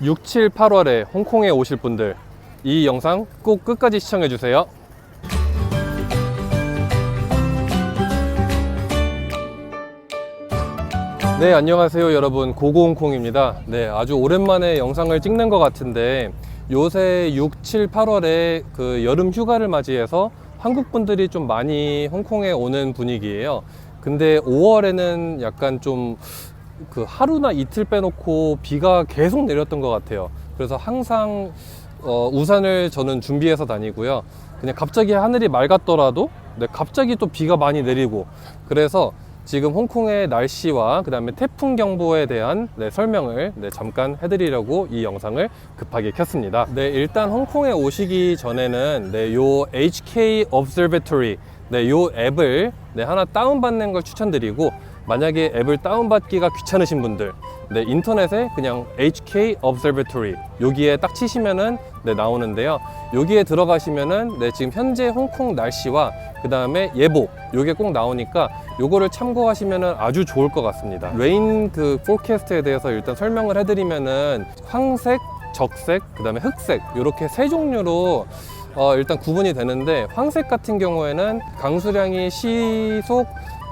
6, 7, 8월에 홍콩에 오실 분들 이 영상 꼭 끝까지 시청해 주세요. 네, 안녕하세요, 여러분. 고고홍콩입니다. 네, 아주 오랜만에 영상을 찍는 것 같은데 요새 6, 7, 8월에 그 여름 휴가를 맞이해서 한국 분들이 좀 많이 홍콩에 오는 분위기예요. 근데 5월에는 약간 좀 그 하루나 이틀 빼놓고 비가 계속 내렸던 것 같아요. 그래서 항상 어, 우산을 저는 준비해서 다니고요. 그냥 갑자기 하늘이 맑았더라도 네, 갑자기 또 비가 많이 내리고 그래서 지금 홍콩의 날씨와 그 다음에 태풍 경보에 대한 네, 설명을 네, 잠깐 해드리려고 이 영상을 급하게 켰습니다. 네, 일단 홍콩에 오시기 전에는 네, 요 HK Observatory 네, 요 앱을 네, 하나 다운받는 걸 추천드리고 만약에 앱을 다운받기가 귀찮으신 분들 네, 인터넷에 그냥 HK Observatory 여기에 딱 치시면은 네, 나오는데요. 여기에 들어가시면은 네, 지금 현재 홍콩 날씨와 그 다음에 예보 요게 꼭 나오니까 요거를 참고하시면은 아주 좋을 것 같습니다. 레인 그 포캐스트에 대해서 일단 설명을 해드리면은 황색, 적색, 그 다음에 흑색 이렇게 세 종류로 어, 일단 구분이 되는데 황색 같은 경우에는 강수량이 시속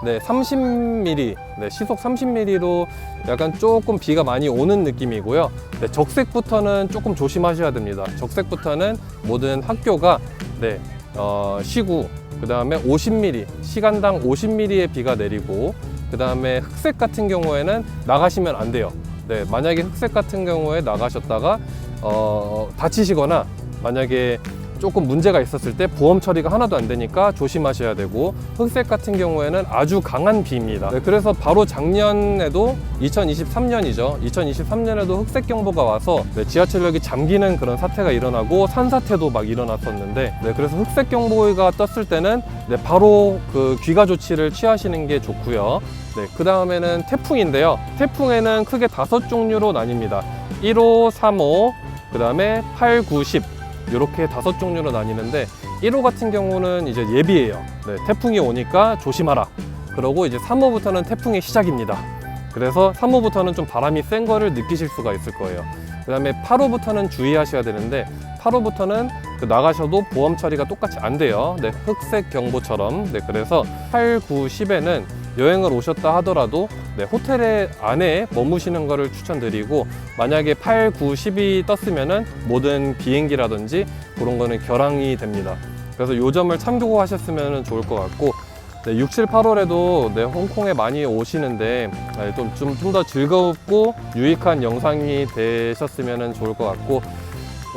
네, 30mm, 네, 시속 30mm로 약간 조금 비가 많이 오는 느낌이고요. 네, 적색부터는 조금 조심하셔야 됩니다. 적색부터는 모든 학교가 네, 어, 쉬고 그 다음에 50mm, 시간당 50mm의 비가 내리고 그 다음에 흑색 같은 경우에는 나가시면 안 돼요. 네, 만약에 흑색 같은 경우에 나가셨다가 어, 다치시거나 만약에 조금 문제가 있었을 때 보험 처리가 하나도 안 되니까 조심하셔야 되고 흑색 같은 경우에는 아주 강한 비입니다. 네, 그래서 바로 작년에도 2023년이죠. 2023년에도 흑색 경보가 와서 네, 지하철역이 잠기는 그런 사태가 일어나고 산사태도 막 일어났었는데 네, 그래서 흑색 경보가 떴을 때는 네, 바로 그 귀가 조치를 취하시는 게 좋고요. 네, 그 다음에는 태풍인데요. 태풍에는 크게 다섯 종류로 나뉩니다. 1호, 3호, 그 다음에 8, 9, 10 이렇게 다섯 종류로 나뉘는데 1호 같은 경우는 이제 예비예요. 네, 태풍이 오니까 조심하라. 그러고 이제 3호부터는 태풍의 시작입니다. 그래서 3호부터는 좀 바람이 센 거를 느끼실 수가 있을 거예요. 그 다음에 8호부터는 주의하셔야 되는데 8호부터는 그 나가셔도 보험 처리가 똑같이 안 돼요. 네, 흑색 경보처럼. 네, 그래서 8, 9, 10에는 여행을 오셨다 하더라도 네, 호텔에 안에 머무시는 거를 추천드리고 만약에 8, 9, 10이 떴으면은 모든 비행기라든지 그런 거는 결항이 됩니다. 그래서 요 점을 참고하셨으면 좋을 것 같고 네, 6, 7, 8월에도 네, 홍콩에 많이 오시는데 네, 좀좀 좀 더 즐겁고 유익한 영상이 되셨으면 좋을 것 같고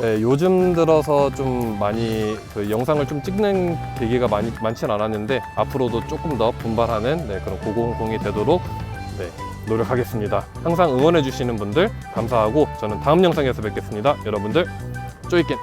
네, 요즘 들어서 좀 많이 그 영상을 좀 찍는 계기가 많이 많지는 않았는데 앞으로도 조금 더 분발하는 네, 그런 고고홍콩이 되도록 네, 노력하겠습니다. 항상 응원해 주시는 분들 감사하고 저는 다음 영상에서 뵙겠습니다. 여러분들 쪼이긴